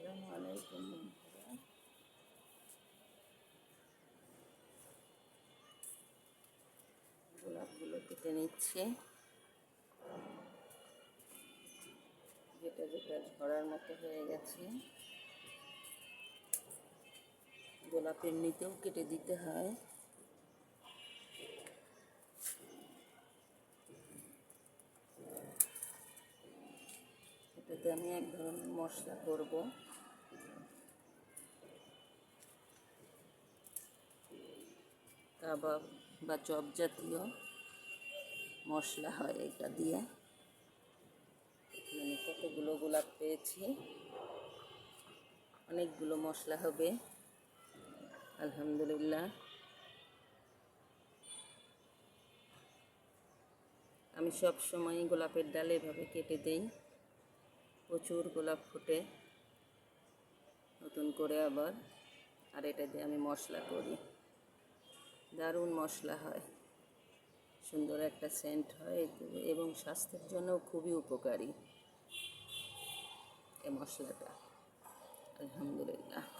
আসসালামু আলাইকুম। গোলাপগুলো কেটে নিচ্ছে। যেটা যেটা ঝরার মতো হয়ে গেছে। গোলাপ এমনিতেও কেটে দিতে হয়। এটাতে আমি এক ধরনের মশলা করব। কাবাব বা চপ জাতীয় মশলা হয় এটা দিয়ে। আমি কতগুলো গোলাপ পেয়েছি। অনেকগুলো মশলা হবে। আলহামদুলিল্লাহ। আমি সব সময় গোলাপের ডাল এভাবে কেটে দেই। প্রচুর গোলাপ ফুটে। নতুন করে আবার আর এটা দিয়ে আমি মশলা করি। দারুণ মশলা হয়। সুন্দর একটা সেন্ট হয় এবং স্বাস্থ্যের জন্য খুবই উপকারী। এ মশলাটা। আলহামদুলিল্লাহ।